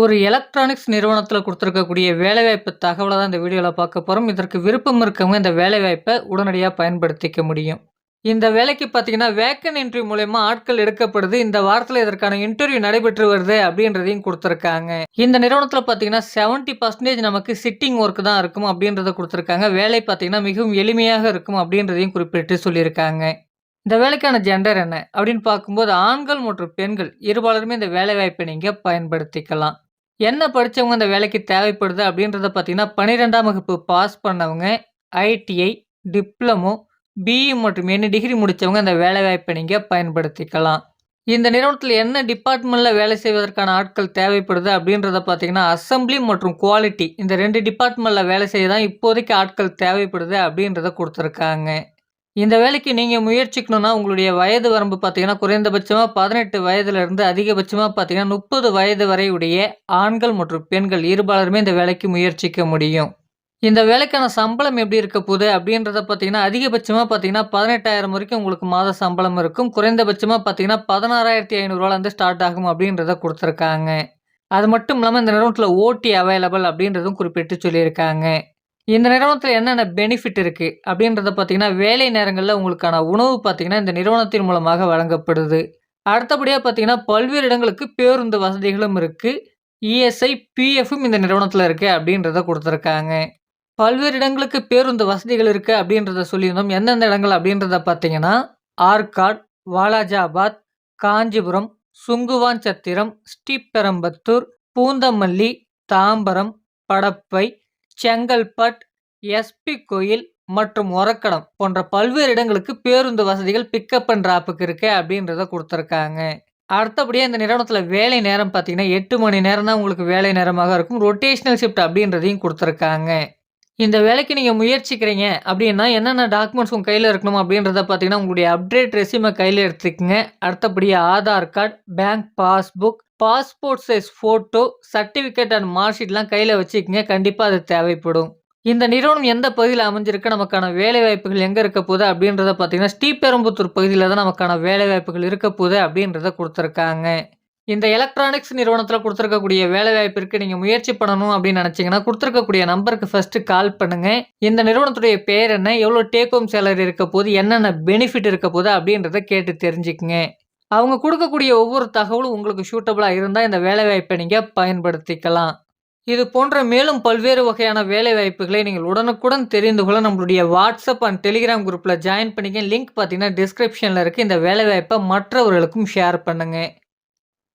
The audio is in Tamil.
ஒரு எலக்ட்ரானிக்ஸ் நிறுவனத்தில் கொடுத்துருக்கக்கூடிய வேலைவாய்ப்பு தகவலை தான் இந்த வீடியோவில் பார்க்க போகிறோம் இதற்கு விருப்பம் இருக்கவங்க இந்த வேலைவாய்ப்பை உடனடியாக பயன்படுத்திக்க முடியும். இந்த வேலைக்கு பார்த்தீங்கன்னா, வேக்கன் இன்டர்வியூ மூலயமா ஆட்கள் எடுக்கப்படுது. இந்த வாரத்தில் இதற்கான இன்டர்வியூ நடைபெற்று வருது அப்படின்றதையும் கொடுத்துருக்காங்க இந்த நிறுவனத்தில் பார்த்தீங்கன்னா, 70% நமக்கு சிட்டிங் ஒர்க் தான் இருக்கும் அப்படின்றத கொடுத்துருக்காங்க வேலை பார்த்தீங்கன்னா, மிகவும் எளிமையாக இருக்கும் அப்படின்றதையும் குறிப்பிட்டு சொல்லியிருக்காங்க. இந்த வேலைக்கான ஜெண்டர் என்ன? அப்படின்னு பார்க்கும்போது ஆண்கள் மற்றும் பெண்கள் இருபாலருமே இந்த வேலைவாய்ப்பை நீங்கள் பயன்படுத்திக்கலாம். என்ன படித்தவங்க இந்த வேலைக்கு தேவைப்படுது அப்படின்றத பார்த்தீங்கன்னா, 12ஆம் வகுப்பு பாஸ் பண்ணவங்க, ஐடிஐ, டிப்ளமோ, பிஇ மற்றும் என்ன டிகிரி முடித்தவங்க இந்த வேலைவாய்ப்பை நீங்கள் பயன்படுத்திக்கலாம். இந்த நிறுவனத்தில் என்ன டிபார்ட்மெண்ட்டில் வேலை செய்வதற்கான ஆட்கள் தேவைப்படுது அப்படின்றத பார்த்தீங்கன்னா, அசம்பிளி மற்றும் குவாலிட்டி இந்த ரெண்டு டிபார்ட்மெண்ட்டில் வேலை செய்ய தான் இப்போதைக்கு ஆட்கள் தேவைப்படுது அப்படின்றத கொடுத்துருக்காங்க இந்த வேலைக்கு நீங்கள் முயற்சிக்கணும்னா, உங்களுடைய வயது வரம்பு பார்த்தீங்கன்னா, குறைந்தபட்சமாக பதினெட்டு வயதுலேருந்து அதிகபட்சமாக பார்த்தீங்கன்னா, 30 வயது வரை உடைய ஆண்கள் மற்றும் பெண்கள் இருபாலருமே இந்த வேலைக்கு முயற்சிக்க முடியும். இந்த வேலைக்கான சம்பளம் எப்படி இருக்க போகுது அப்படின்றத பார்த்தீங்கன்னா, அதிகபட்சமாக பார்த்தீங்கன்னா, 18,000 வரைக்கும் உங்களுக்கு மாத சம்பளம் இருக்கும். குறைந்தபட்சமாக பார்த்தீங்கன்னா, 16,500 ஸ்டார்ட் ஆகும் அப்படின்றத கொடுத்துருக்காங்க அது மட்டும் இல்லாமல் இந்த நிறுவனத்தில் ஓட்டி அவைலபிள் அப்படின்றதும் குறிப்பிட்டு சொல்லியிருக்காங்க. இந்த நிறுவனத்தில் என்னென்ன பெனிஃபிட் இருக்குது அப்படின்றத பார்த்தீங்கன்னா, வேலை நேரங்களில் உங்களுக்கான உணவு பார்த்தீங்கன்னா, இந்த நிறுவனத்தின் மூலமாக வழங்கப்படுது. அடுத்தபடியாக பார்த்தீங்கன்னா, பல்வேறு இடங்களுக்கு பேருந்து வசதிகளும் இருக்குது இஎஸ்ஐ, பிஎஃப்பும் இந்த நிறுவனத்தில் இருக்குது அப்படின்றத கொடுத்துருக்காங்க பல்வேறு இடங்களுக்கு பேருந்து வசதிகள் இருக்குது அப்படின்றத சொல்லியிருந்தோம். எந்தெந்த இடங்கள் அப்படின்றத பார்த்தீங்கன்னா, ஆர்காட் வாலாஜாபாத், காஞ்சிபுரம், சுங்குவான் சத்திரம் ஸ்ரீபெரம்பத்தூர் பூந்தமல்லி, தாம்பரம், படப்பை, செங்கல்பட், எஸ்பி கோயில் மற்றும் ஒரக்கடம் போன்ற பல்வேறு இடங்களுக்கு பேருந்து வசதிகள் பிக்கப் அண்ட் ட்ராப்புக்கு இருக்கு அப்படின்றத கொடுத்துருக்காங்க அடுத்தபடியாக இந்த நிறுவனத்தில் வேலை நேரம் பார்த்தீங்கன்னா, எட்டு மணி நேரம் தான் உங்களுக்கு வேலை நேரமாக இருக்கும். ரொட்டேஷனல் ஷிஃப்ட் அப்படின்றதையும் கொடுத்துருக்காங்க இந்த வேலைக்கு நீங்கள் முயற்சிக்கிறீங்க அப்படின்னா, என்னென்ன டாக்குமெண்ட்ஸ் உங்கள் கையில் இருக்கணும் அப்படின்றத பார்த்தீங்கன்னா, உங்களுடைய அப்டேட் ரெசியூமை கையில் எடுத்துக்கங்க. அடுத்தபடியாக Aadhaar card, bank passbook, passport size photo, certificate and mark ஷீட்லாம் கையில் வச்சுக்கங்க. கண்டிப்பாக அது தேவைப்படும். இந்த நிறுவனம் எந்த பகுதியில் அமைஞ்சிருக்கு, நமக்கான வேலைவாய்ப்புகள் எங்கே இருக்க போகுது அப்படின்றத பார்த்தீங்கன்னா, ஸ்ரீபெரும்புத்தூர் பகுதியில் தான் நமக்கான வேலைவாய்ப்புகள் இருக்க போகுது அப்படின்றத கொடுத்துருக்காங்க இந்த எலக்ட்ரானிக்ஸ் நிறுவனத்தில் கொடுத்துருக்கக்கூடிய வேலைவாய்ப்பிற்கு நீங்கள் முயற்சி பண்ணணும் அப்படின்னு நினச்சிங்கன்னா கொடுத்துருக்கக்கூடிய நம்பருக்கு ஃபஸ்ட்டு கால் பண்ணுங்கள் இந்த நிறுவனத்துடைய பேர் என்ன? எவ்வளோ டேக் ஹோம் சேலரி இருக்க போது? என்னென்ன பெனிஃபிட் இருக்க போது? அப்படின்றத கேட்டு தெரிஞ்சுக்குங்க அவங்க கொடுக்கக்கூடிய ஒவ்வொரு தகவலும் உங்களுக்கு சூட்டபுளாக இருந்தால் இந்த வேலைவாய்ப்பை நீங்கள் பயன்படுத்திக்கலாம். இது போன்ற மேலும் பல்வேறு வகையான வேலைவாய்ப்புகளை நீங்கள் உடனுக்குடன் தெரிந்து கொள்ள நம்மளுடைய வாட்ஸ்அப் அண்ட் டெலிகிராம் குரூப்பில் ஜாயின் பண்ணிக்க. லிங்க் பார்த்தீங்கன்னா, டிஸ்கிரிப்ஷனில் இருக்குது இந்த வேலைவாய்ப்பை மற்றவர்களுக்கும் ஷேர் பண்ணுங்கள்